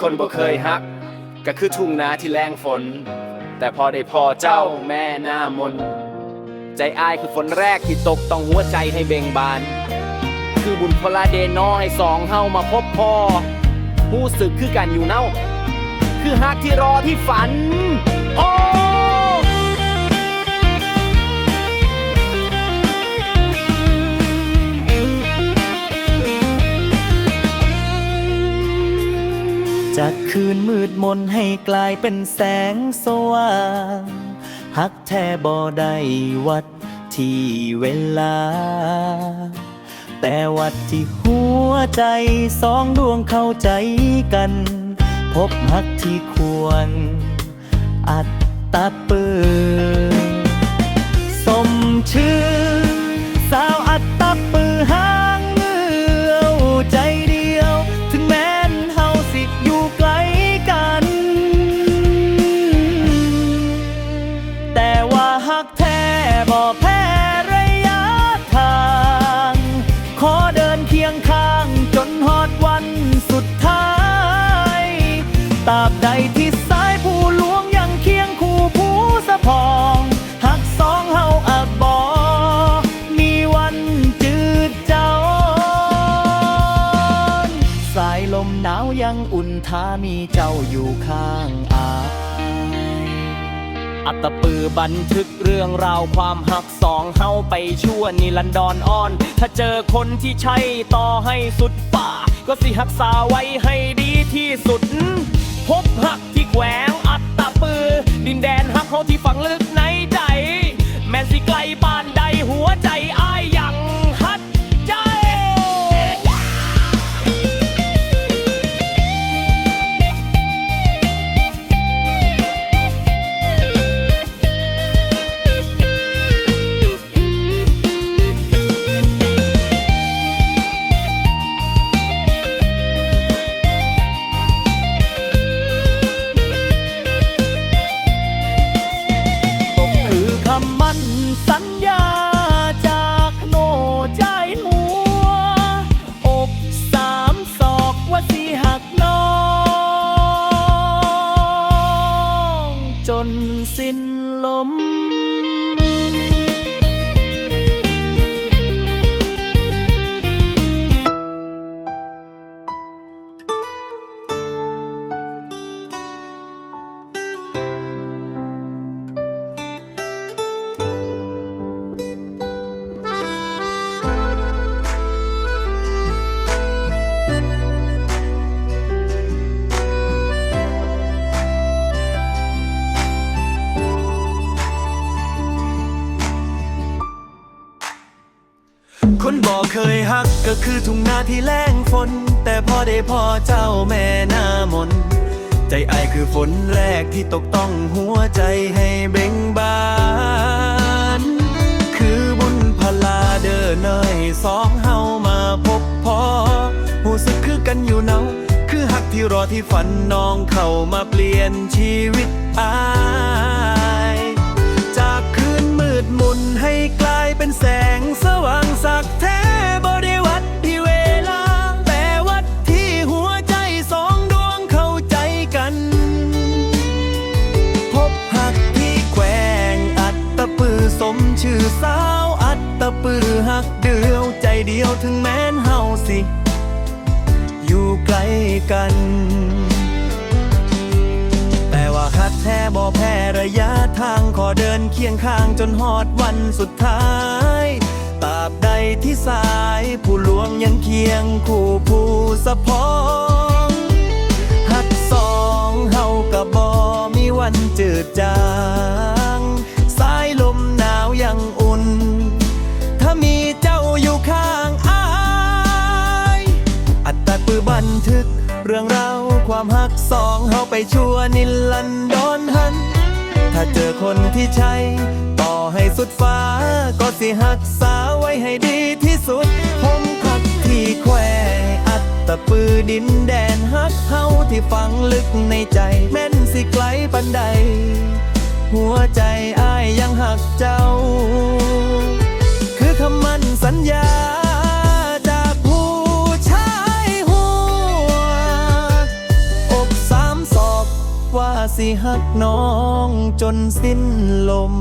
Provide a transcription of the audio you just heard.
คนบ่เคยฮัก ก็คือทุ่งนาที่แรงฝน แต่พอได้พอเจ้าแม่หน้ามน ใจอายคือฝนแรกที่ตกต้องหัวใจให้เบ่งบาน คือบุญพลาเดนน้อยสองเฮามาพบพอผู้สึกคือกันอยู่เน่า คือฮักที่รอที่ฝัน โอ้ จากคืนมืดมนให้กลายเป็นแสงสว่าง หักแท้บ่ได้วัดที่เวลา แต่วัดที่หัวใจสองดวงเข้าใจกัน พบหักที่ควร อัตตาปือสมชื่อ บ่แพ้ระยะทาง ขอเดินเคียงข้างจนฮอดวันสุดท้ายตราบใดที่สายผู้หลวงยังเคียงคู่ผู้สะพองหักสองเฮาอาจบอมีวันจืดเจ้า สายลมหนาวยังอุ่นท้ามีเจ้าอยู่ข้างอา อัตปือบันทึกเรื่องราวความหักสองเฮาไปชั่วนิรันดรอ่อน ถ้าเจอคนที่ใช่ต่อให้สุดป่า ก็สิหักษาไว้ให้ดีที่สุด ได้หัว อกสามศอกว่าสิหักน้อง จนสิ้นลม คนบอกเคยฮักก็คือทุ่งนาที่แล้งฝน แต่พอได้พ่อเจ้าแม่หน้ามน ใจไอคือฝนแรกที่ตกต้องหัวใจให้เบ่งบาน คือบุญพลาเดินเนยสองเฮามาพบพอหูสึกคือกันอยู่เนาคือหักที่รอที่ฝันน้องเข้ามาเปลี่ยนชีวิตอา ตปือหักเดียวใจเดียวถึงแม้นเฮาสิ อยู่ไกลกัน แต่ว่าฮักแท้บ่แพ้ระยะทางขอเดินเคียงข้างจนหอดวันสุดท้ายตราบใดที่สายผู้หลวงยังเคียงคู่ผู้สะพองฮักสองเฮากับ่มีวันจืดจาง ทึก เรื่องราวความหักสองเฮาไปชั่วนิลันดอนหัน ถ้าเจอคนที่ใช่ ต่อให้สุดฟ้า ก็สิหักษาไว้ให้ดีที่สุดผมพักที่แควอัตตะปือดินแดนฮักเฮาที่ฝังลึกในใจ แม่นสิไกลปันใด หัวใจอ้ายยังหักเจ้า สิหักน้องจนสิ้นลม